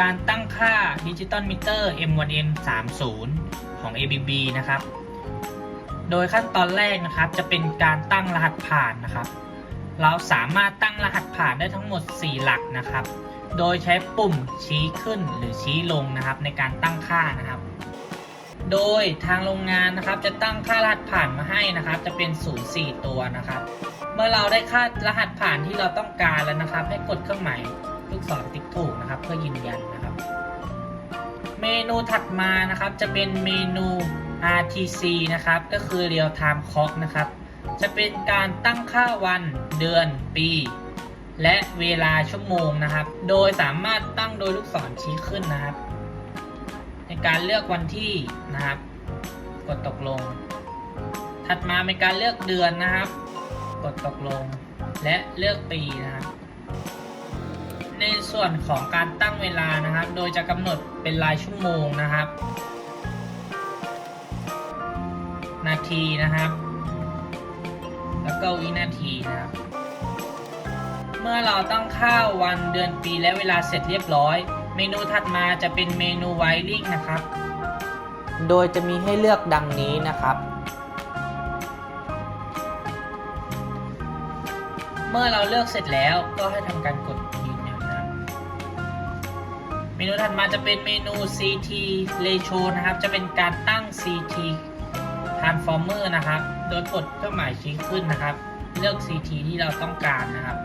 การตั้งค่าดิจิตอลมิเตอร์ M1M 30 ของ ABB นะครับ โดยขั้นตอนแรกนะครับจะเป็นการตั้งรหัสผ่านนะครับ เราสามารถตั้งรหัสผ่านได้ทั้งหมด 4 หลักนะครับ โดยใช้ปุ่มชี้ขึ้นหรือชี้ลงนะครับ ในการตั้งค่านะครับ โดยทางโรงงานนะครับจะตั้งค่ารหัสผ่านมาให้นะครับ จะเป็น 04 ตัวนะครับ เมื่อเราได้ค่ารหัสผ่านที่เราต้องการแล้วนะครับ ให้กดเครื่องหมาย ลูกศรติ๊กถูกนะครับ เพื่อยืนยันนะครับ เมนูถัดมานะครับจะเป็นเมนู RTC นะครับ ก็คือ Real Time Clock นะครับ จะเป็นการตั้งค่าวันเดือนปี และเวลาชั่วโมงนะครับ โดยสามารถตั้งโดยลูกศรชี้ขึ้นนะครับ ในการเลือกวันที่นะครับ กดตกลง ถัดมาเป็นการเลือกเดือนนะครับ กดตกลง และเลือกปีนะครับ ในส่วนของการตั้งเวลานะครับ โดยจะกำหนดเป็นรายชั่วโมงนะครับ นาทีนะครับ แล้วก็วินาทีนะครับ เมื่อเราตั้งค่าวันเดือนปีและเวลาเสร็จเรียบร้อย เมนูถัดมาจะเป็นเมนูไวริงนะครับ โดยจะมีให้เลือกดังนี้นะครับเมื่อเราเลือกเสร็จแล้วก็ให้ทำการกด มนูถัดมาจะเป็นเมนู CT Ratio นะครับ จะเป็นการตั้ง CT Transformer นะครับ โดยกดเครื่องหมายชี้ขึ้นนะครับ เลือก CT ที่เราต้องการนะครับ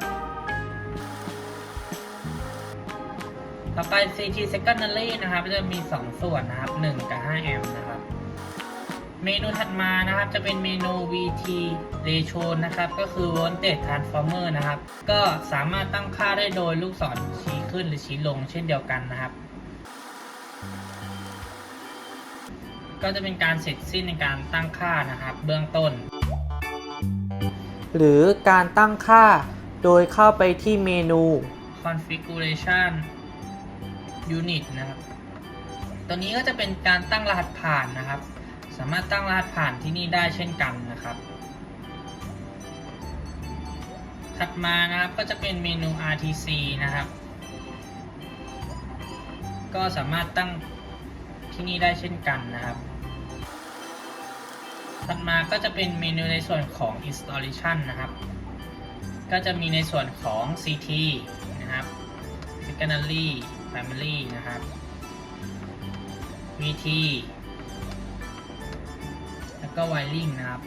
ต่อไป CT Secondary นะครับ จะมี 2 ส่วนนะครับ 1 กับ 5 แอมป์นะครับ เมนูถัดมานะครับจะเป็นเมนู VT Ratio นะครับก็คือ Voltage Transformer นะครับ ก็สามารถตั้งค่าได้โดยลูกศรชี้ขึ้นหรือชี้ลงเช่นเดียวกันนะครับ ก็จะเป็นการเสร็จสิ้นในการตั้งค่านะครับ เบื้องต้น หรือการตั้งค่าโดยเข้าไปที่เมนู configuration unit นะครับ ตัวนี้ก็จะเป็นการตั้งรหัสผ่านนะครับ สามารถตั้งรหัสผ่านที่นี่ได้เช่นกันนะครับ ถัดมานะครับก็จะเป็นเมนู RTC นะครับ ก็สามารถตั้งที่นี่ได้เช่นกันนะครับ ถัดมาก็จะเป็นเมนูในส่วนของ installation นะครับ ก็จะมีในส่วนของ CT นะครับ secondary primary นะครับ VT ก็ไวริงนะครับ